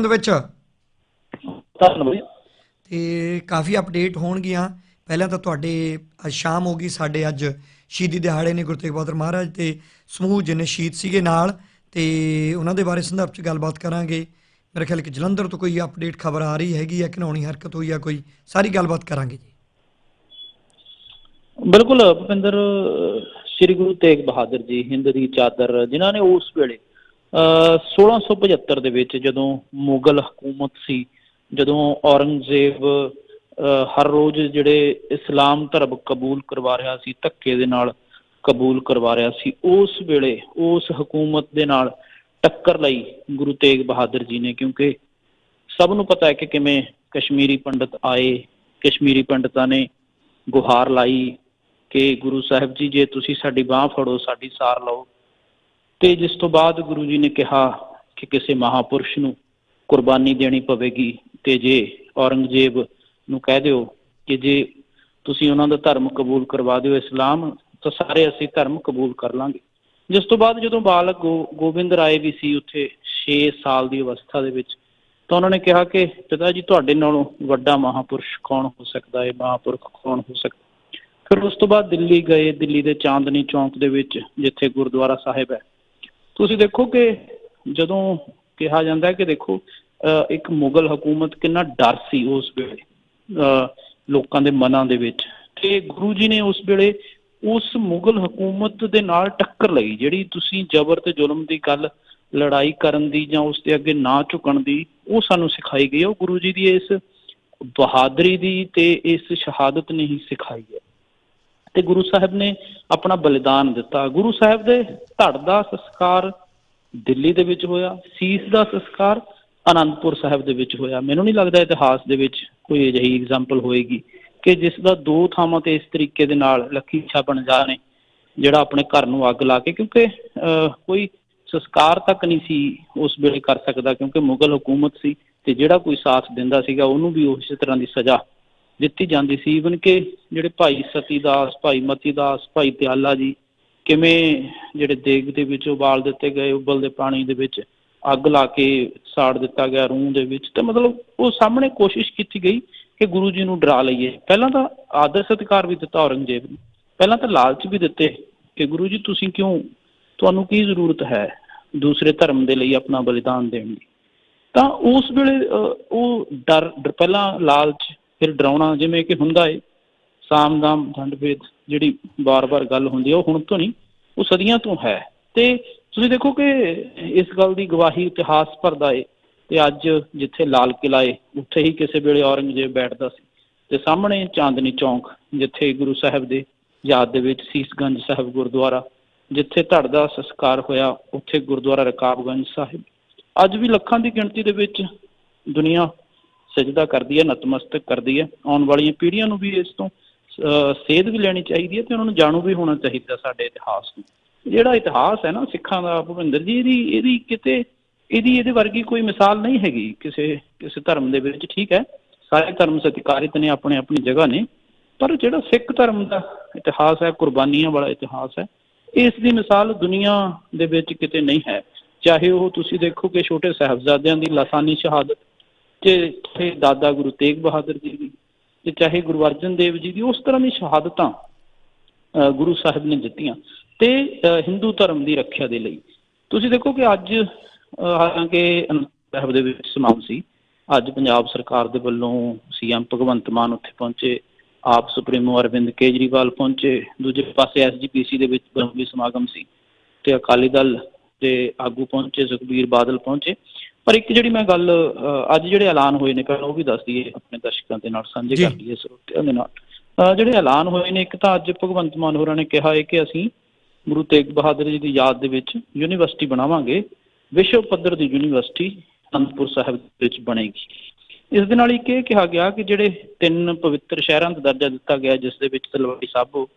ਦੇ ਵਿੱਚ? ਧੰਨਵਾਦ ਤੇ ਕਾਫੀ ਅਪਡੇਟ ਹੋਣਗੀਆਂ। ਪਹਿਲਾਂ ਤਾਂ ਤੁਹਾਡੇ ਅੱਜ ਸ਼ਾਮ ਹੋ ਗਈ ਸਾਡੇ ਅੱਜ ਸ਼ਹੀਦੀ ਦਿਹਾੜੇ ਨੇ ਗੁਰੂ ਤੇਗ ਬਹਾਦਰ ਮਹਾਰਾਜ ਤੇ ਸਮੂਹ ਜਿਹਨੇ ਸ਼ਹੀਦ ਸੀਗੇ ਨਾਲ। ਤੇ ਉਹਨਾਂ ਦੇ ਬਾਰੇ ਸੰਦਰਭ 'ਚ ਗੱਲਬਾਤ ਕਰਾਂਗੇ। ਮੇਰੇ ਖਿਆਲ ਕਿ ਜਲੰਧਰ ਤੋਂ ਕੋਈ ਅਪਡੇਟ ਖਬਰ ਆ ਰਹੀ ਹੈਗੀ ਹੈ ਕਿ ਨੌਣੀ ਹਰਕਤ ਹੋਈ ਆ ਕੋਈ ਸਾਰੀ ਗੱਲਬਾਤ ਕਰਾਂਗੇ ਜੀ। ਬਿਲਕੁਲ ਭੁਪਿੰਦਰ ਸ੍ਰੀ ਗੁਰੂ ਤੇਗ ਬਹਾਦਰ ਜੀ ਹਿੰਦ ਦੀ ਚਾਦਰ ਜਿਨ੍ਹਾਂ ਨੇ ਉਸ ਵੇਲੇ 1675 ਦੇ ਵਿੱਚ ਜਦੋਂ ਮੁਗਲ ਹਕੂਮਤ ਸੀ, ਜਦੋਂ ਔਰੰਗਜ਼ੇਬ ਹਰ ਰੋਜ਼ ਜਿਹੜੇ ਇਸਲਾਮ ਧਰਮ ਕਬੂਲ ਕਰਵਾ ਰਿਹਾ ਸੀ, ਧੱਕੇ ਦੇ ਨਾਲ ਕਬੂਲ ਕਰਵਾ ਰਿਹਾ ਸੀ, ਉਸ ਵੇਲੇ ਉਸ ਹਕੂਮਤ ਦੇ ਨਾਲ ਟੱਕਰ ਲਈ ਗੁਰੂ ਤੇਗ ਬਹਾਦਰ ਜੀ ਨੇ, ਕਿਉਂਕਿ ਸਭ ਨੂੰ ਪਤਾ ਹੈ ਕਿ ਕਿਵੇਂ ਕਸ਼ਮੀਰੀ ਪੰਡਤ ਆਏ, ਕਸ਼ਮੀਰੀ ਪੰਡਤਾਂ ਨੇ ਗੁਹਾਰ ਲਾਈ ਕਿ ਗੁਰੂ ਸਾਹਿਬ ਜੀ, ਜੇ ਤੁਸੀਂ ਸਾਡੀ ਬਾਹ ਫੜੋ, ਸਾਡੀ ਸਾਰ ਲਓ ਤੇ ਜਿਸ ਤੋਂ ਬਾਅਦ ਗੁਰੂ ਜੀ ਨੇ ਕਿਹਾ ਕਿ ਕਿਸੇ ਮਹਾਪੁਰਸ਼ ਨੂੰ ਕੁਰਬਾਨੀ ਦੇਣੀ ਪਵੇਗੀ ਤੇ ਜੇ ਔਰੰਗਜ਼ੇਬ ਨੂੰ ਕਹਿ ਦਿਓ ਕਿ ਜੇ ਤੁਸੀਂ ਉਹਨਾਂ ਦਾ ਧਰਮ ਕਬੂਲ ਕਰਵਾ ਦਿਓ ਇਸਲਾਮ, ਤਾਂ ਸਾਰੇ ਅਸੀਂ ਧਰਮ ਕਬੂਲ ਕਰ ਲਾਂਗੇ। ਜਿਸ ਤੋਂ ਬਾਅਦ ਜਦੋਂ ਬਾਲਕ ਗੋ- ਗੋਬਿੰਦ ਰਾਏ ਵੀ ਸੀ ਉੱਥੇ 6 ਸਾਲ ਦੀ ਅਵਸਥਾ ਦੇ ਵਿੱਚ, ਤਾਂ ਉਹਨਾਂ ਨੇ ਕਿਹਾ ਕਿ ਪਿਤਾ ਜੀ, ਤੁਹਾਡੇ ਨਾਲੋਂ ਵੱਡਾ ਮਹਾਪੁਰਸ਼ ਕੌਣ ਹੋ ਸਕਦਾ? ਹੈ ਮਹਾਪੁਰਖ ਕੌਣ ਹੋ ਸਕਦਾ? ਫਿਰ ਉਸ ਤੋਂ ਬਾਅਦ ਦਿੱਲੀ ਗਏ, ਦਿੱਲੀ ਦੇ ਚਾਂਦਨੀ ਚੌਂਕ ਦੇ ਵਿੱਚ, ਜਿੱਥੇ ਗੁਰਦੁਆਰਾ ਸਾਹਿਬ ਹੈ। ਤੁਸੀਂ ਦੇਖੋ ਕਿ ਜਦੋਂ ਕਿਹਾ ਜਾਂਦਾ ਹੈ ਕਿ ਦੇਖੋ, ਅਹ ਇੱਕ ਮੁਗਲ ਹਕੂਮਤ ਕਿੰਨਾ ਡਰ ਸੀ ਉਸ ਵੇਲੇ, ਅਹ ਲੋਕਾਂ ਦੇ ਮਨਾਂ ਦੇ ਵਿੱਚ। ਤੇ ਗੁਰੂ ਜੀ ਨੇ ਉਸ ਵੇਲੇ ਉਸ ਮੁਗਲ ਹਕੂਮਤ ਦੇ ਨਾਲ ਟੱਕਰ ਲਈ, ਜਿਹੜੀ ਤੁਸੀਂ ਜ਼ਬਰ ਤੇ ਜ਼ੁਲਮ ਦੀ ਗੱਲ, ਲੜਾਈ ਕਰਨ ਦੀ ਜਾਂ ਉਸ ਦੇ ਅੱਗੇ ਨਾ ਝੁਕਣ ਦੀ, ਉਹ ਸਾਨੂੰ ਸਿਖਾਈ ਗਈ। ਹੈ ਉਹ ਗੁਰੂ ਜੀ ਦੀ ਇਸ ਬਹਾਦਰੀ ਦੀ ਤੇ ਇਸ ਸ਼ਹਾਦਤ ਨੇ ਹੀ ਸਿਖਾਈ ਹੈ। ਤੇ ਗੁਰੂ ਸਾਹਿਬ ਨੇ ਆਪਣਾ ਬਲੀਦਾਨ ਦਿੱਤਾ। ਗੁਰੂ ਸਾਹਿਬ ਦੇ ਧੜ ਦਾ ਸੰਸਕਾਰ ਦਿੱਲੀ ਦੇ ਵਿੱਚ ਹੋਇਆ ਸੀਸ ਦਾ ਸੰਸਕਾਰ ਅਨੰਦਪੁਰ ਸਾਹਿਬ ਦੇ ਵਿੱਚ ਹੋਇਆ। ਮੈਨੂੰ ਨਹੀਂ ਲੱਗਦਾ ਇਤਿਹਾਸ ਦੇ ਵਿੱਚ ਕੋਈ ਅਜਿਹੀ ਐਗਜ਼ਾਮਪਲ ਹੋਏਗੀ ਕਿ ਜਿਸ ਦਾ ਦੋ ਥਾਵਾਂ ਤੇ ਇਸ ਤਰੀਕੇ ਦੇ ਨਾਲ ਲੱਖੀ ਛਾਪਣ ਜਾ ਨੇ ਜਿਹੜਾ ਆਪਣੇ ਘਰ ਨੂੰ ਅੱਗ ਲਾ ਕੇ ਕਿਉਂਕਿ ਅਹ, ਕੋਈ ਸੰਸਕਾਰ ਤੱਕ ਨਹੀਂ ਸੀ ਉਸ ਵੇਲੇ ਕਰ ਸਕਦਾ ਕਿਉਂਕਿ ਮੁਗਲ ਹਕੂਮਤ ਸੀ ਤੇ ਜਿਹੜਾ ਕੋਈ ਸਾਥ ਦਿੰਦਾ ਸੀਗਾ ਉਹਨੂੰ ਵੀ ਉਸੇ ਤਰ੍ਹਾਂ ਦੀ ਸਜ਼ਾ ਦਿੱਤੀ ਜਾਂਦੀ ਸੀ। ਈਵਨ ਕਿ ਜਿਹੜੇ ਭਾਈ ਸਤੀ ਦਾਸ ਭਾਈ ਮਤੀ ਦਾਸ ਭਾਈ ਦਿਆਲਾ ਜੀ ਕਿਵੇਂ ਜਿਹੜੇ ਦੇਗ ਦੇ ਵਿੱਚ ਉਬਾਲ ਦਿੱਤੇ ਗਏ ਉਬਲਦੇ ਪਾਣੀ ਦੇ ਵਿੱਚ ਅੱਗ ਲਾ ਕੇ ਸਾੜ ਦਿੱਤਾ ਗਿਆ ਰੂਹ ਦੇ ਵਿੱਚ ਤੇ ਮਤਲਬ ਉਹ ਸਾਹਮਣੇ ਕੋਸ਼ਿਸ਼ ਕੀਤੀ ਗਈ ਕਿ ਗੁਰੂ ਜੀ ਨੂੰ ਡਰਾ ਲਈਏ। ਪਹਿਲਾਂ ਤਾਂ ਆਦਰ ਸਤਿਕਾਰ ਵੀ ਦਿੱਤਾ ਔਰੰਗਜ਼ੇਬ ਨੇ। ਪਹਿਲਾਂ ਤਾਂ ਲਾਲਚ ਵੀ ਦਿੱਤੇ ਕਿ ਗੁਰੂ ਜੀ ਤੁਸੀਂ ਕਿਉਂ ਤੁਹਾਨੂੰ ਕੀ ਜ਼ਰੂਰਤ ਹੈ ਦੂਸਰੇ ਧਰਮ ਦੇ ਲਈ ਆਪਣਾ ਬਲੀਦਾਨ ਦੇਣ ਦੀ? ਤਾਂ ਉਸ ਵੇਲੇ ਅਹ, ਉਹ ਡਰ- ਪਹਿਲਾਂ ਲਾਲਚ ਫਿਰ ਡਰਾਉਣਾ ਜਿਵੇਂ ਕਿ ਹੁੰਦਾ ਏ। ਸਾਮਦਾਮ ਦੰਡਭੇਦ ਜਿਹੜੀ ਬਾਰ-ਬਾਰ ਗੱਲ ਹੁੰਦੀ ਹੈ ਉਹ ਹੁਣ ਤੋਂ ਨਹੀਂ, ਉਹ ਸਦੀਆਂ ਤੋਂ ਹੈ। ਤੇ ਤੁਸੀਂ ਦੇਖੋ ਕਿ ਇਸ ਗੱਲ ਦੀ ਗਵਾਹੀ ਇਤਿਹਾਸ ਭਰਦਾ ਏ ਤੇ ਅੱਜ ਜਿੱਥੇ ਲਾਲ ਕਿਲਾ ਏ, ਉੱਥੇ ਹੀ ਕਿਸੇ ਵੇਲੇ ਔਰੰਗਜ਼ੇਬ ਬੈਠਦਾ ਸੀ। ਤੇ ਸਾਹਮਣੇ ਚਾਂਦਨੀ ਚੌਂਕ, ਜਿੱਥੇ ਗੁਰੂ ਸਾਹਿਬ ਦੇ ਯਾਦ ਦੇ ਵਿੱਚ ਸੀਸਗੰਜ ਸਾਹਿਬ ਗੁਰਦੁਆਰਾ, ਜਿੱਥੇ ਧੜ ਦਾ ਸੰਸਕਾਰ ਹੋਇਆ, ਉੱਥੇ ਗੁਰਦੁਆਰਾ ਰਕਾਬਗੰਜ ਸਾਹਿਬ। ਅੱਜ ਵੀ ਲੱਖਾਂ ਦੀ ਗਿਣਤੀ ਦੇ ਵਿੱਚ ਦੁਨੀਆ ਸਜਦਾ ਕਰਦੀ ਹੈ, ਨਤਮਸਤਕ ਕਰਦੀ ਹੈ। ਆਉਣ ਵਾਲੀਆਂ ਪੀੜ੍ਹੀਆਂ ਨੂੰ ਵੀ ਇਸ ਤੋਂ ਸੇਧ ਵੀ ਲੈਣੀ ਚਾਹੀਦੀ ਹੈ ਤੇ ਉਹਨਾਂ ਨੂੰ ਜਾਣੂ ਵੀ ਹੋਣਾ ਚਾਹੀਦਾ ਸਾਡੇ ਇਤਿਹਾਸ ਨੂੰ। ਜਿਹੜਾ ਇਤਿਹਾਸ ਹੈ ਨਾ ਸਿੱਖਾਂ ਦਾ, ਭੁਪਿੰਦਰ ਜੀ, ਇਹਦੀ ਇਹਦੀ ਕਿਤੇ, ਇਹਦੀ ਇਹਦੇ ਵਰਗੀ ਕੋਈ ਮਿਸਾਲ ਨਹੀਂ ਹੈਗੀ। ਕਿਸੇ ਕਿਸੇ ਧਰਮ ਦੇ ਵਿੱਚ ਠੀਕ ਹੈ। ਸਾਰੇ ਧਰਮ ਸਤਿਕਾਰਿਤ ਨੇ, ਆਪਣੇ, ਆਪਣੀ ਜਗ੍ਹਾ ਨੇ। ਪਰ ਜਿਹੜਾ ਸਿੱਖ ਧਰਮ ਦਾ ਇਤਿਹਾਸ ਹੈ, ਕੁਰਬਾਨੀਆਂ ਵਾਲਾ ਇਤਿਹਾਸ ਹੈ, ਇਸ ਦੀ ਮਿਸਾਲ ਦੁਨੀਆ ਦੇ ਵਿੱਚ ਕਿਤੇ ਨਹੀਂ ਹੈ। ਚਾਹੇ ਉਹ ਤੁਸੀਂ ਦੇਖੋ ਕਿ ਛੋਟੇ ਸਾਹਿਬਜ਼ਾਦਿਆਂ ਦੀ ਲਾਸਾਨੀ ਸ਼ਹਾਦਤ ਤੇ ਤੇ ਦਾਦਾ ਗੁਰੂ ਤੇਗ ਬਹਾਦਰ ਜੀ ਦੀ ਤੇ ਚਾਹੇ ਗੁਰੂ ਅਰਜਨ ਦੇਵ ਜੀ ਦੀ, ਉਸ ਤਰ੍ਹਾਂ ਦੀ ਸ਼ਹਾਦਤਾਂ ਗੁਰੂ ਸਾਹਿਬ ਨੇ ਦਿੱਤੀਆਂ ਤੇ ਹਿੰਦੂ ਧਰਮ ਦੀ ਰੱਖਿਆ ਦੇ ਲਈ। ਤੁਸੀਂ ਦੇਖੋ ਕਿ ਅੱਜ ਹਾਲਾਂਕਿ ਸਾਹਿਬ ਦੇ ਵਿੱਚ ਸਮਾਗਮ ਸੀ, ਅੱਜ ਪੰਜਾਬ ਸਰਕਾਰ ਦੇ ਵੱਲੋਂ ਸੀਐਮ ਭਗਵੰਤ ਮਾਨ ਉੱਥੇ ਪਹੁੰਚੇ, ਆਪ ਸੁਪਰੀਮੋ ਅਰਵਿੰਦ ਕੇਜਰੀਵਾਲ ਪਹੁੰਚੇ, ਦੂਜੇ ਪਾਸੇ ਐਸਜੀਪੀਸੀ ਦੇ ਵਿੱਚ ਵੀ ਸਮਾਗਮ ਸੀ, ਤੇ ਅਕਾਲੀ ਦਲ ਦੇ ਆਗੂ ਪਹੁੰਚੇ, ਸੁਖਬੀਰ ਬਾਦਲ ਪਹੁੰਚੇ। ਪਰ ਇੱਕ ਜਿਹੜੀ ਮੈਂ ਗੱਲ ਅ, ਅੱਜ ਜਿਹੜੇ ਐਲਾਨ ਹੋਏ ਨੇ ਪਹਿਲਾਂ ਉਹ ਵੀ ਦੱਸ ਦਈਏ ਆਪਣੇ ਦਰਸ਼ਕਾਂ ਦੇ ਨਾਲ ਸਾਂਝੇ ਜੀ। ਕਰ ਲਈਏ ਸਰੋਤਿਆਂ ਦੇ ਨਾਲ। ਅ, ਜਿਹੜੇ ਐਲਾਨ ਹੋਏ ਨੇ ਇੱਕ ਤਾਂ ਅੱਜ ਭਗਵੰਤ ਮਾਨ ਹੋਰਾਂ ਨੇ ਕਿਹਾ ਹੈ ਕਿ ਅਸੀਂ ਗੁਰੂ ਤੇਗ ਬਹਾਦਰ ਜੀ ਦੀ ਯਾਦ ਦੇ ਵਿੱਚ ਯੂਨੀਵਰਸਿਟੀ ਬਣਾਵਾਂਗੇ। ਵਿਸ਼ਵ ਪੱਧਰ ਦੀ ਯੂਨੀਵਰਸਿਟੀ ਅਨੰਦਪੁਰ ਸਾਹਿਬ ਵਿੱਚ ਬਣੇਗੀ। ਇਸ ਦੇ ਨਾਲ ਇੱਕ ਇਹ ਕਿਹਾ ਗਿਆ ਕਿ ਜਿਹੜੇ ਤਿੰਨ ਪਵਿੱਤਰ ਸ਼ਹਿਰਾਂ ਦਾ ਦਰਜਾ ਦਿੱਤਾ ਗਿਆ ਜਿਸ ਦੇ ਵਿੱਚ ਤਲਵੰਡੀ ਸਾਬੋ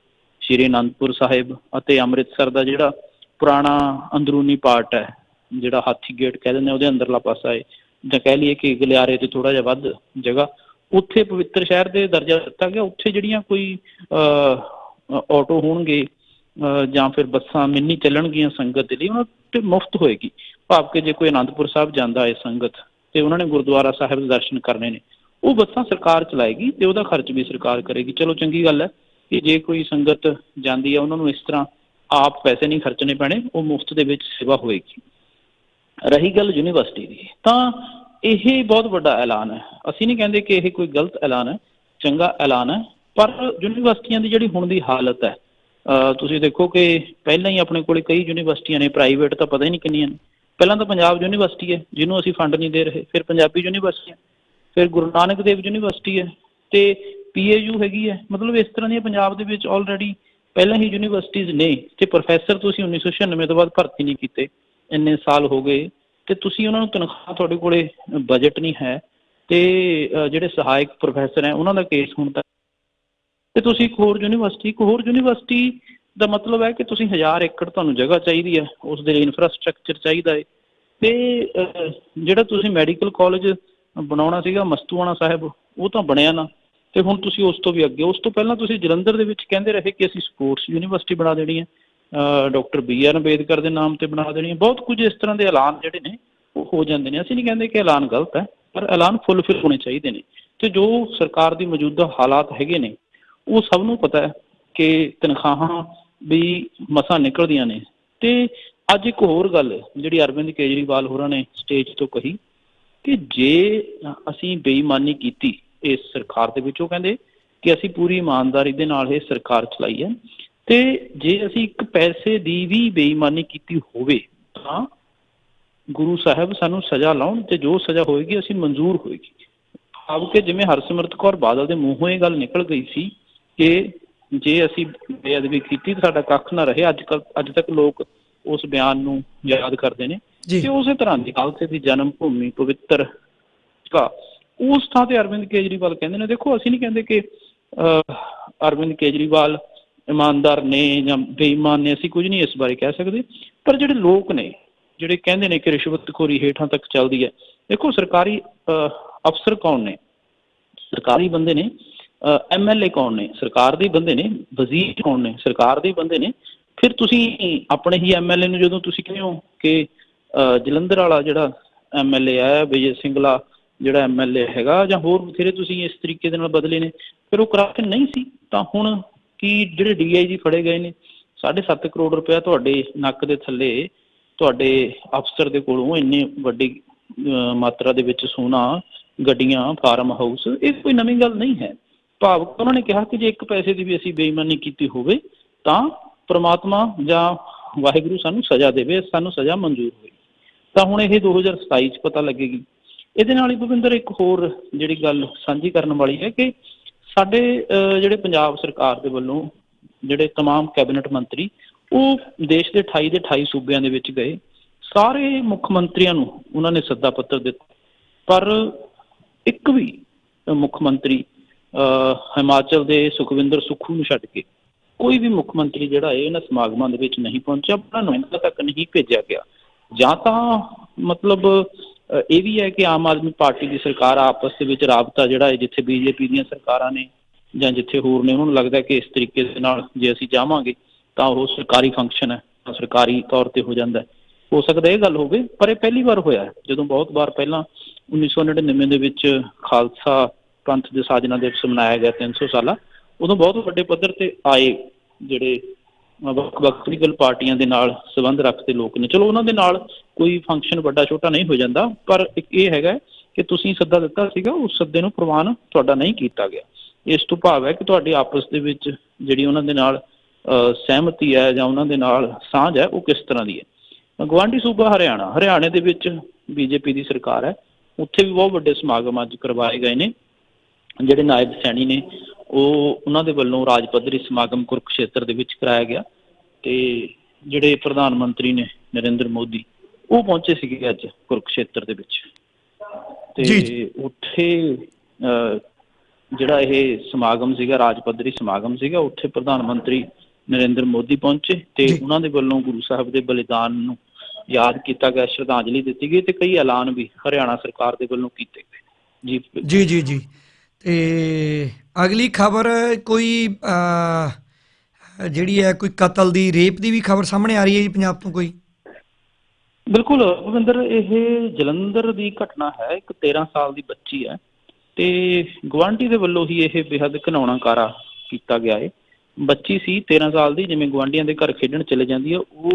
ਸ਼੍ਰੀ ਅਨੰਦਪੁਰ ਸਾਹਿਬ ਅਤੇ ਅੰਮ੍ਰਿਤਸਰ ਦਾ ਜਿਹੜਾ ਪੁਰਾਣਾ ਅੰਦਰੂਨੀ ਪਾਰਟ ਹੈ ਜਿਹੜਾ ਹਾਥੀ ਗੇਟ ਕਹਿ ਦਿੰਦੇ ਉਹਦੇ ਅੰਦਰਲਾ ਪਾਸਾ ਹੈ ਜਾਂ ਕਹਿ ਲਈਏ ਕਿ ਗਲਿਆਰੇ ਤੇ ਥੋੜਾ ਜਿਹਾ ਵੱਧ ਜਗ੍ਹਾ। ਉੱਥੇ ਪਵਿੱਤਰ ਸ਼ਹਿਰ ਦੇ ਦਰਜਾ ਦਿੱਤਾ ਗਿਆ। ਉੱਥੇ ਜਿਹੜੀਆਂ ਕੋਈ ਆਟੋ ਹੋਣਗੇ ਜਾਂ ਫਿਰ ਬੱਸਾਂ ਮਿੰਨੀ ਚੱਲਣਗੀਆਂ ਸੰਗਤ ਦੇ ਲਈ, ਉਹਨਾਂ ਤੇ ਮੁਫਤ ਹੋਏਗੀ। ਭਾਵ ਕਿ ਜੇ ਕੋਈ ਆਨੰਦਪੁਰ ਸਾਹਿਬ ਜਾਂਦਾ ਹੈ ਸੰਗਤ, ਤੇ ਉਹਨਾਂ ਨੇ ਗੁਰਦੁਆਰਾ ਸਾਹਿਬ ਦੇ ਦਰਸ਼ਨ ਕਰਨੇ ਨੇ। ਉਹ ਬੱਸਾਂ ਸਰਕਾਰ ਚਲਾਏਗੀ ਤੇ ਉਹਦਾ ਖਰਚ ਵੀ ਸਰਕਾਰ ਕਰੇਗੀ। ਚਲੋ, ਚੰਗੀ ਗੱਲ ਹੈ ਕਿ ਜੇ ਕੋਈ ਸੰਗਤ ਜਾਂਦੀ ਹੈ, ਉਹਨਾਂ ਨੂੰ ਇਸ ਤਰ੍ਹਾਂ ਆਪ ਪੈਸੇ ਨਹੀਂ ਖਰਚਣੇ ਪੈਣੇ, ਉਹ ਮੁਫਤ ਦੇ ਵਿੱਚ ਸੇਵਾ ਹੋਏਗੀ। ਰਹੀ ਗੱਲ ਯੂਨੀਵਰਸਿਟੀ ਦੀ। ਤਾਂ ਇਹ ਬਹੁਤ ਵੱਡਾ ਐਲਾਨ ਹੈ। ਅਸੀਂ ਨਹੀਂ ਕਹਿੰਦੇ ਕਿ ਇਹ ਕੋਈ ਗਲਤ ਐਲਾਨ ਹੈ, ਚੰਗਾ ਐਲਾਨ ਹੈ, ਪਰ ਯੂਨੀਵਰਸਿਟੀਆਂ ਦੀ ਜਿਹੜੀ ਹੁਣ ਦੀ ਹਾਲਤ ਹੈ ਤੁਸੀਂ ਦੇਖੋ ਕਿ ਪਹਿਲਾਂ ਹੀ ਆਪਣੇ ਕੋਲੇ ਕਈ ਯੂਨੀਵਰਸਿਟੀਆਂ ਨੇ, ਪ੍ਰਾਈਵੇਟ ਤਾਂ ਪਤਾ ਹੀ ਨਹੀਂ ਕਿੰਨੀਆਂ ਨੇ। ਪਹਿਲਾਂ ਤਾਂ ਪੰਜਾਬ ਯੂਨੀਵਰਸਿਟੀ ਹੈ, ਜਿਹਨੂੰ ਅਸੀਂ ਫੰਡ ਨਹੀਂ ਦੇ ਰਹੇ। ਫਿਰ ਪੰਜਾਬੀ ਯੂਨੀਵਰਸਿਟੀ ਹੈ, ਫਿਰ ਗੁਰੂ ਨਾਨਕ ਦੇਵ ਯੂਨੀਵਰਸਿਟੀ ਹੈ ਤੇ ਪੀਏਯੂ ਹੈਗੀ ਹੈ। ਮਤਲਬ ਇਸ ਤਰ੍ਹਾਂ ਦੀਆਂ ਪੰਜਾਬ ਦੇ ਵਿੱਚ ਆਲਰੇਡੀ ਪਹਿਲਾਂ ਹੀ ਯੂਨੀਵਰਸਿਟੀਜ਼ ਨੇ ਤੇ ਪ੍ਰੋਫੈਸਰ ਤੁਸੀਂ 1996 ਤੋਂ ਬਾਅਦ ਭਰਤੀ ਨਹੀਂ ਕੀਤੇ। ਇੰਨੇ ਸਾਲ ਹੋ ਗਏ ਤੇ ਤੁਸੀਂ ਉਹਨਾਂ ਨੂੰ ਤਨਖਾਹ ਤੁਹਾਡੇ ਕੋਲੇ ਬਜਟ ਨਹੀਂ ਹੈ ਤੇ ਜਿਹੜੇ ਸਹਾਇਕ ਪ੍ਰੋਫੈਸਰ ਹੈ ਉਹਨਾਂ ਦਾ ਕੇਸ ਹੁਣ ਤੱਕ ਤੇ ਤੁਸੀਂ ਇੱਕ ਹੋਰ ਯੂਨੀਵਰਸਿਟੀ, ਇੱਕ ਹੋਰ ਯੂਨੀਵਰਸਿਟੀ ਦਾ ਮਤਲਬ ਹੈ ਕਿ ਤੁਸੀਂ 1000 ਏਕੜ ਤੁਹਾਨੂੰ ਜਗ੍ਹਾ ਚਾਹੀਦੀ ਹੈ ਉਸ ਦੇ ਲਈ ਇਨਫਰਾਸਟ੍ਰਕਚਰ ਚਾਹੀਦਾ ਹੈ ਤੇ ਜਿਹੜਾ ਤੁਸੀਂ ਮੈਡੀਕਲ ਕਾਲਜ ਬਣਾਉਣਾ ਸੀਗਾ ਮਸਤੂਆਣਾ ਸਾਹਿਬ, ਉਹ ਤਾਂ ਬਣਿਆ ਨਾ ਤੇ ਹੁਣ ਤੁਸੀਂ ਉਸ ਤੋਂ ਵੀ ਅੱਗੇ, ਉਸ ਤੋਂ ਪਹਿਲਾਂ ਤੁਸੀਂ ਜਲੰਧਰ ਦੇ ਵਿੱਚ ਕਹਿੰਦੇ ਰਹੇ ਕਿ ਅਸੀਂ ਸਪੋਰਟਸ ਯੂਨੀਵਰਸਿਟੀ ਬਣਾ ਦੇਣੀ ਹੈ ਡਾਕਟਰ ਬੀ ਆਰ ਅੰਬੇਦਕਰ ਦੇ ਨਾਮ ਤੇ ਬਣਾ ਦੇਣੀ ਬਹੁਤ ਕੁਝ ਇਸ ਤਰ੍ਹਾਂ ਦੇ ਐਲਾਨ ਜਿਹੜੇ ਨੇ, ਉਹ ਹੋ ਜਾਂਦੇ ਨੇ। ਅਸੀਂ ਨਹੀਂ ਕਹਿੰਦੇ ਕਿ ਐਲਾਨ ਗਲਤ ਹੈ, ਪਰ ਐਲਾਨ ਫੁੱਲਫਿਲ ਹੋਣੇ ਚਾਹੀਦੇ ਨੇ। ਤੇ ਜੋ ਸਰਕਾਰ ਦੀ ਮੌਜੂਦਾ ਹਾਲਾਤ ਹੈਗੇ ਨੇ, ਉਹ ਸਭ ਨੂੰ ਪਤਾ ਹੈ ਕਿ ਤਨਖਾਹਾਂ ਵੀ ਮਸਾਂ ਨਿਕਲਦੀਆਂ ਨੇ। ਤੇ ਅੱਜ ਇੱਕ ਹੋਰ ਗੱਲ ਜਿਹੜੀ ਅਰਵਿੰਦ ਕੇਜਰੀਵਾਲ ਹੋਰਾਂ ਨੇ ਸਟੇਜ ਤੋਂ ਕਹੀ ਕਿ ਜੇ ਅਸੀਂ ਬੇਈਮਾਨੀ ਕੀਤੀ ਇਸ ਸਰਕਾਰ ਦੇ ਵਿੱਚ, ਉਹ ਕਹਿੰਦੇ ਕਿ ਅਸੀਂ ਪੂਰੀ ਇਮਾਨਦਾਰੀ ਦੇ ਨਾਲ ਇਹ ਸਰਕਾਰ ਚਲਾਈ ਹੈ। ਤੇ ਜੇ ਅਸੀਂ ਇੱਕ ਪੈਸੇ ਦੀ ਵੀ ਬੇਈਮਾਨੀ ਕੀਤੀ ਹੋਵੇ ਤਾਂ ਗੁਰੂ ਸਾਹਿਬ ਸਾਨੂੰ ਸਜ਼ਾ ਲਾਉਣ ਤੇ ਜੋ ਸਜ਼ਾ ਹੋਏਗੀ ਅਸੀਂ ਮਨਜ਼ੂਰ ਹੋਏਗੀ। ਭਾਵ ਕਿ ਜਿਵੇਂ ਹਰਸਿਮਰਤ ਕੌਰ ਬਾਦਲ ਦੇ ਮੂੰਹੋਂ ਇਹ ਗੱਲ ਨਿਕਲ ਗਈ ਸੀ ਕਿ ਜੇ ਅਸੀਂ ਬੇਅਦਬੀ ਕੀਤੀ ਤਾਂ ਸਾਡਾ ਕੱਖ ਨਾ ਰਹੇ ਅੱਜ ਕੱਲ ਅੱਜ ਤੱਕ ਲੋਕ ਉਸ ਬਿਆਨ ਨੂੰ ਯਾਦ ਕਰਦੇ ਨੇ। ਤੇ ਉਸੇ ਤਰ੍ਹਾਂ ਦੀ ਖਾਲਸੇ ਦੀ ਜਨਮ ਭੂਮੀ ਪਵਿੱਤਰ ਕਾ ਉਸ ਥਾਂ ਤੇ ਅਰਵਿੰਦ ਕੇਜਰੀਵਾਲ ਕਹਿੰਦੇ ਨੇ ਦੇਖੋ ਅਸੀਂ ਨਹੀਂ ਕਹਿੰਦੇ ਕਿ ਅਰਵਿੰਦ ਕੇਜਰੀਵਾਲ ਇਮਾਨਦਾਰ ਨੇ ਜਾਂ ਬੇਈਮਾਨ ਨੇ, ਅਸੀਂ ਕੁਝ ਨਹੀਂ ਇਸ ਬਾਰੇ ਕਹਿ ਸਕਦੇ। ਪਰ ਜਿਹੜੇ ਲੋਕ ਨੇ, ਜਿਹੜੇ ਕਹਿੰਦੇ ਨੇ ਕਿ ਰਿਸ਼ਵਤਖੋਰੀ ਹੇਠਾਂ ਤੱਕ ਚੱਲਦੀ ਹੈ, ਦੇਖੋ ਸਰਕਾਰੀ ਅਫਸਰ ਕੌਣ ਨੇ? ਸਰਕਾਰੀ ਬੰਦੇ ਨੇ ਐਮਐਲਏ ਕੌਣ ਨੇ? ਸਰਕਾਰ ਦੇ ਬੰਦੇ ਨੇ, ਵਜ਼ੀਰ ਕੌਣ ਨੇ? ਸਰਕਾਰ ਦੇ ਬੰਦੇ ਨੇ। ਫਿਰ ਤੁਸੀਂ ਆਪਣੇ ਹੀ ਐਮਐਲਏ ਨੂੰ ਜਦੋਂ ਤੁਸੀਂ ਕਹਿੰਦੇ ਹੋ ਕਿ ਜਲੰਧਰ ਵਾਲਾ ਜਿਹੜਾ ਐਮਐਲਏ ਹੈ, ਵਿਜੇ ਸਿੰਗਲਾ ਜਿਹੜਾ ਐਮਐਲਏ ਹੈਗਾ ਜਾਂ ਹੋਰ ਬਥੇਰੇ ਤੁਸੀਂ ਇਸ ਤਰੀਕੇ ਦੇ ਨਾਲ ਬਦਲੇ ਨੇ, ਫਿਰ ਉਹ ਕਰਪਸ਼ਨ ਨਹੀਂ ਸੀ, ਤਾਂ ਹੁਣ ਕਿ ਜਿਹੜੇ ਡੀਆਈਜੀ ਫੜੇ ਗਏ ਨੇ 7.5 ਕਰੋੜ ਰੁਪਇਆ ਤੁਹਾਡੇ ਨੱਕ ਦੇ ਥੱਲੇ, ਤੁਹਾਡੇ ਅਫਸਰ ਦੇ ਕੋਲੋਂ ਇੰਨੀ ਵੱਡੀ ਮਾਤਰਾ ਦੇ ਵਿੱਚ ਸੋਨਾ, ਗੱਡੀਆਂ, ਫਾਰਮ ਹਾਊਸ, ਇਹ ਕੋਈ ਨਵੀਂ ਗੱਲ ਨਹੀਂ ਹੈ। ਭਾਵ ਉਹਨਾਂ ਨੇ ਕਿਹਾ ਕਿ ਜੇ ਇੱਕ ਪੈਸੇ ਦੀ ਵੀ ਅਸੀਂ ਬੇਈਮਾਨੀ ਕੀਤੀ ਹੋਵੇ, ਤਾਂ ਪ੍ਰਮਾਤਮਾ ਜਾਂ ਵਾਹਿਗੁਰੂ ਸਾਨੂੰ ਸਜ਼ਾ ਦੇਵੇ, ਸਾਨੂੰ ਸਜ਼ਾ ਮਨਜ਼ੂਰ ਹੋਈ ਤਾਂ ਹੁਣ ਇਹ 2027 ਚ ਪਤਾ ਲੱਗੇਗੀ। ਇਹਦੇ ਨਾਲ ਹੀ ਭੁਪਿੰਦਰ, ਇੱਕ ਹੋਰ ਜਿਹੜੀ ਗੱਲ ਸਾਂਝੀ ਕਰਨ ਵਾਲੀ ਹੈ ਕਿ ਸਾਡੇ ਅਹ, ਜਿਹੜੇ ਪੰਜਾਬ ਸਰਕਾਰ ਦੇ ਵੱਲੋਂ ਜਿਹੜੇ तमाम ਕੈਬਨਿਟ ਮੰਤਰੀ ਉਹ ਦੇਸ਼ ਦੇ 28 ਦੇ 28 ਸੂਬਿਆਂ ਦੇ ਵਿੱਚ ਗਏ ਸਾਰੇ ਮੁੱਖ ਮੰਤਰੀਆਂ ਨੂੰ ਉਹਨਾਂ ਨੇ ਸੱਦਾ ਪੱਤਰ ਦਿੱਤਾ ਪਰ ਇੱਕ ਵੀ ਮੁੱਖ ਮੰਤਰੀ ਅਹ, ਹਿਮਾਚਲ ਦੇ ਸੁਖਵਿੰਦਰ ਸੁੱਖੂ ਨੂੰ ਛੱਡ ਕੇ ਕੋਈ ਵੀ ਮੁੱਖ ਮੰਤਰੀ ਜਿਹੜਾ ਹੈ ਇਹਨਾਂ ਸਮਾਗਮਾਂ ਦੇ ਵਿੱਚ ਨਹੀਂ ਪਹੁੰਚਿਆ ਆਪਣਾ ਨੁਮਾਇੰਦਾ ਤੱਕ ਨਹੀਂ ਭੇਜਿਆ ਗਿਆ ਜਾਂ ਤਾਂ ਮਤਲਬ ਅਹ, ਇਹ ਵੀ ਹੈ ਕਿ ਆਮ ਆਦਮੀ ਪਾਰਟੀ ਦੀ ਸਰਕਾਰ ਆਪਸ ਦੇ ਵਿੱਚ ਰਾਬਤਾ ਜਿਹੜਾ ਹੈ, ਜਿੱਥੇ ਬੀਜੇਪੀ ਦੀਆਂ ਸਰਕਾਰਾਂ ਨੇ ਜਾਂ ਜਿੱਥੇ ਹੋਰ ਨੇ, ਉਹਨਾਂ ਨੂੰ ਲੱਗਦਾ ਕਿ ਇਸ ਤਰੀਕੇ ਦੇ ਨਾਲ ਜੇ ਅਸੀਂ ਜਾਵਾਂਗੇ, ਤਾਂ ਉਹ ਸਰਕਾਰੀ ਫੰਕਸ਼ਨ ਹੈ, ਤਾਂ ਸਰਕਾਰੀ ਤੌਰ ਤੇ ਹੋ ਜਾਂਦਾ ਹੈ। ਹੋ ਸਕਦਾ ਇਹ ਗੱਲ ਹੋਵੇ, ਪਰ ਇਹ ਪਹਿਲੀ ਵਾਰ ਹੋਇਆ ਜਦੋਂ ਬਹੁਤ ਵਾਰ ਪਹਿਲਾਂ 1999 ਦੇ ਵਿੱਚ ਖਾਲਸਾ ਪੰਥ ਦੇ ਸਾਜਨਾ ਦਿਵਸ ਮਨਾਇਆ ਗਿਆ 300 ਸਾਲਾ, ਉਦੋਂ ਬਹੁਤ ਵੱਡੇ ਪੱਧਰ ਤੇ ਆਏ ਜਿਹੜੇ ਵੱਖ-ਵੱਖ ਪੋਲੀਟੀਕਲ ਪਾਰਟੀਆਂ ਦੇ ਨਾਲ ਸੰਬੰਧ ਰੱਖਦੇ ਲੋਕ ਨੇ। ਚਲੋ ਉਹਨਾਂ ਦੇ ਨਾਲ ਕੋਈ ਫੰਕਸ਼ਨ ਵੱਡਾ ਛੋਟਾ ਨਹੀਂ ਹੋ ਜਾਂਦਾ, ਪਰ ਇੱਕ ਇਹ ਹੈਗਾ ਕਿ ਤੁਸੀਂ ਸੱਦਾ ਦਿੱਤਾ ਸੀਗਾ, ਉਸ ਸੱਦੇ ਨੂੰ ਪ੍ਰਵਾਨ ਤੁਹਾਡਾ ਨਹੀਂ ਕੀਤਾ ਗਿਆ। ਇਸ ਤੋਂ ਭਾਵ ਹੈ ਕਿ ਤੁਹਾਡੀ ਆਪਸ ਦੇ ਵਿੱਚ ਜਿਹੜੀ ਉਹਨਾਂ ਦੇ ਨਾਲ ਸਹਿਮਤੀ ਹੈ ਜਾਂ ਉਹਨਾਂ ਦੇ ਨਾਲ ਸਾਂਝ ਹੈ, ਉਹ ਕਿਸ ਤਰ੍ਹਾਂ ਦੀ ਹੈ? ਗਵਾਂਢੀ ਸੂਬਾ ਹਰਿਆਣਾ, ਹਰਿਆਣੇ ਦੇ ਵਿੱਚ ਬੀਜੇਪੀ ਦੀ ਸਰਕਾਰ ਹੈ। ਉੱਥੇ ਵੀ ਬਹੁਤ ਵੱਡੇ ਸਮਾਗਮ ਅੱਜ ਕਰਵਾਏ ਗਏ ਨੇ, ਜਿਹੜੇ ਨਾਇਬ ਸੈਣੀ ਨੇ ਉਹ ਉਹਨਾਂ ਦੇ ਵੱਲੋਂ ਰਾਜ ਪੱਧਰੀ ਸਮਾਗਮ ਕੁਰੂਕਸ਼ੇਤਰ ਦੇ ਵਿੱਚ ਕਰਾਇਆ ਗਿਆ ਤੇ ਜਿਹੜੇ ਪ੍ਰਧਾਨ ਮੰਤਰੀ ਨੇ ਨਰਿੰਦਰ ਮੋਦੀ ਉਹ ਪਹੁੰਚੇ ਸੀਗੇ ਅੱਜ ਕੁਰੂਕਸ਼ੇਤਰ ਦੇ ਵਿੱਚ। ਤੇ ਉੱਥੇ ਜਿਹੜਾ ਇਹ ਸਮਾਗਮ ਸੀਗਾ ਰਾਜ ਪੱਧਰੀ ਸਮਾਗਮ ਸੀਗਾ ਉੱਥੇ ਪ੍ਰਧਾਨ ਮੰਤਰੀ ਨਰਿੰਦਰ ਮੋਦੀ ਪਹੁੰਚੇ ਤੇ। ਉਹਨਾਂ ਦੇ ਵੱਲੋਂ ਗੁਰੂ ਸਾਹਿਬ ਦੇ ਬਲੀਦਾਨ ਨੂੰ ਯਾਦ ਕੀਤਾ ਗਿਆ ਸ਼ਰਧਾਂਜਲੀ ਦਿੱਤੀ ਗਈ ਤੇ ਕਈ ਐਲਾਨ ਵੀ ਹਰਿਆਣਾ ਸਰਕਾਰ ਦੇ ਵੱਲੋਂ ਕੀਤੇ ਗਏ। ਜੀ। ਜੀ ਜੀ ਜੀ। ਤੇ ਅਗਲੀ ਖਬਰ ਕੋਈ ਜਿਹੜੀ ਹੈ ਕੋਈ ਕਤਲ ਦੀ, ਰੇਪ ਦੀ ਵੀ ਖਬਰ ਸਾਹਮਣੇ ਆ ਰਹੀ ਹੈ ਜੀ ਪੰਜਾਬ ਤੋਂ ਕੋਈ? ਬਿਲਕੁਲ ਭਵਿੰਦਰ ਇਹ ਜਲੰਧਰ ਦੀ ਘਟਨਾ ਹੈ। ਇੱਕ 13 ਸਾਲ ਦੀ ਬੱਚੀ ਹੈ ਤੇ ਗਵਾਂਢੀ ਦੇ ਵੱਲੋਂ ਹੀ ਇਹ ਬੇहद ਘਿਨਾਉਣਾ ਕਾਰਾ ਕੀਤਾ ਗਿਆ ਹੈ ਬੱਚੀ ਸੀ 13 ਸਾਲ ਦੀ, ਜਿਵੇਂ ਗਵਾਂਢੀਆਂ ਦੇ ਘਰ ਖੇਡਣ ਚਲੇ ਜਾਂਦੀ ਹੈ, ਉਹ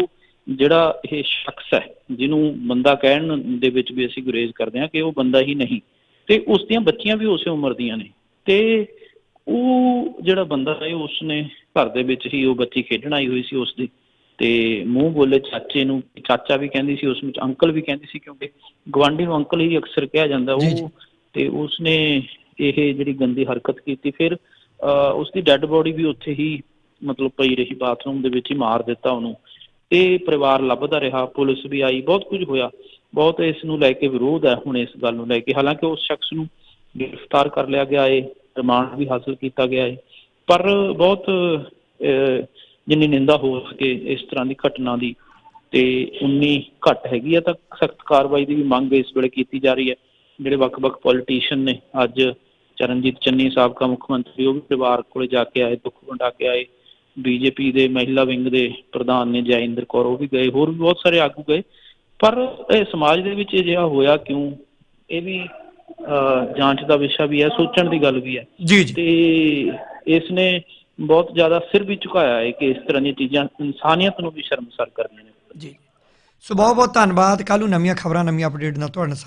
ਜਿਹੜਾ ਇਹ ਸ਼ਖਸ ਹੈ, ਜਿਹਨੂੰ ਬੰਦਾ ਕਹਿਣ ਦੇ ਵਿੱਚ ਵੀ ਅਸੀਂ ਗੁਰੇਜ਼ ਕਰਦੇ ਹਾਂ ਕਿ ਉਹ ਬੰਦਾ ਹੀ ਨਹੀਂ। ਤੇ ਉਸ ਦੀਆਂ ਬੱਚੀਆਂ ਵੀ ਉਸੇ ਉਮਰ ਦੀਆਂ ਨੇ। ਤੇ ਉਹ ਜਿਹੜਾ ਬੰਦਾ ਹੈ ਉਸਨੇ ਘਰ ਦੇ ਵਿੱਚ ਹੀ ਉਹ ਬੱਚੀ ਖੇਡਣ ਆਈ ਹੋਈ ਸੀ ਉਸ ਦੀ ਤੇ ਮੂੰਹ ਬੋਲੇ ਚਾਚੇ ਨੂੰ ਚਾਚਾ ਵੀ ਕਹਿੰਦੀ ਸੀ ਉਸ ਨੂੰ ਅੰਕਲ ਵੀ ਕਹਿੰਦੀ ਸੀ ਕਿਉਂਕਿ ਗਵਾਂਢੀ ਨੂੰ ਅੰਕਲ ਹੀ ਅਕਸਰ ਕਿਹਾ ਜਾਂਦਾ। ਉਹ। ਤੇ ਉਸਨੇ ਇਹ ਜਿਹੜੀ ਗੰਦੀ ਹਰਕਤ ਕੀਤੀ ਫਿਰ ਅਹ, ਉਸਦੀ ਡੈੱਡ ਬੋਡੀ ਵੀ ਉੱਥੇ ਹੀ ਮਤਲਬ ਪਈ ਰਹੀ ਬਾਥਰੂਮ ਦੇ ਵਿੱਚ ਹੀ ਮਾਰ ਦਿੱਤਾ ਉਹਨੂੰ। ਤੇ ਪਰਿਵਾਰ ਲੱਭਦਾ ਰਿਹਾ ਪੁਲਿਸ ਵੀ ਆਈ ਬਹੁਤ ਕੁਝ ਹੋਇਆ। ਬਹੁਤ ਇਸ ਨੂੰ ਲੈ ਕੇ ਵਿਰੋਧ ਹੈ ਹੁਣ ਇਸ ਗੱਲ ਨੂੰ ਲੈ ਕੇ। ਹਾਲਾਂਕਿ ਉਸ ਸ਼ਖਸ ਨੂੰ ਗ੍ਰਿਫਤਾਰ ਕਰ ਲਿਆ ਗਿਆ ਏ, ਰਿਮਾਂਡ ਵੀ ਹਾਸਲ ਕੀਤਾ ਗਿਆ ਹੈ ਪਰ ਬਹੁਤ ਜਿੰਨੀ ਨਿੰਦਾ ਹੋ ਸਕੇ ਇਸ ਤਰ੍ਹਾਂ ਦੀ ਘਟਨਾ ਦੀ ਤੇ ਉਨੀ ਘੱਟ ਹੈਗੀ ਆ, ਤਾਂ ਸਖਤ ਕਾਰਵਾਈ ਦੀ ਵੀ ਮੰਗ ਇਸ ਵੇਲੇ ਕੀਤੀ ਜਾ ਰਹੀ ਹੈ। ਜਿਹੜੇ ਵੱਖ-ਵੱਖ ਪੋਲੀਟੀਸ਼ੀਅਨ ਨੇ ਅੱਜ ਚਰਨਜੀਤ ਚੰਨੀ ਸਾਬਕਾ ਮੁੱਖ ਮੰਤਰੀ, ਉਹ ਵੀ ਪਰਿਵਾਰ ਕੋਲੇ ਜਾ ਕੇ ਆਏ, ਦੁੱਖ ਵੰਡਾ ਕੇ ਆਏ। ਬੀਜੇਪੀ ਦੇ ਮਹਿਲਾ ਵਿੰਗ ਦੇ ਪ੍ਰਧਾਨ ਨੇ ਜੈਇੰਦਰ ਕੌਰ, ਉਹ ਵੀ ਗਏ। ਹੋਰ ਵੀ ਬਹੁਤ ਸਾਰੇ ਆਗੂ ਗਏ। ਪਰ ਇਹ ਸਮਾਜ ਦੇ ਵਿੱਚ ਅਜਿਹਾ ਹੋਇਆ ਕਿਉਂ? ਇਹ ਵੀ ਜਾਂਚ ਦਾ ਵਿਸ਼ਾ ਵੀ ਹੈ ਸੋਚਣ ਦੀ ਗੱਲ ਵੀ ਹੈ। ਜੀ ਜੀ। ਤੇ ਇਸ ਨੇ ਬਹੁਤ ਜ਼ਿਆਦਾ ਸਿਰ ਵੀ ਝੁਕਾਇਆ ਹੈ ਕਿ ਇਸ ਤਰ੍ਹਾਂ ਦੀਆਂ ਚੀਜ਼ਾਂ ਇਨਸਾਨੀਅਤ ਨੂੰ ਵੀ ਸ਼ਰਮਸਾਰ ਕਰਦੀਆਂ ਨੇ। ਜੀ। ਸੋ ਬਹੁਤ ਬਹੁਤ ਧੰਨਵਾਦ। ਕੱਲ ਨੂੰ ਨਵੀਆਂ ਖਬਰਾਂ ਨਵੀਆਂ ਅਪਡੇਟ ਨਾਲ ਤੁਹਾਡੇ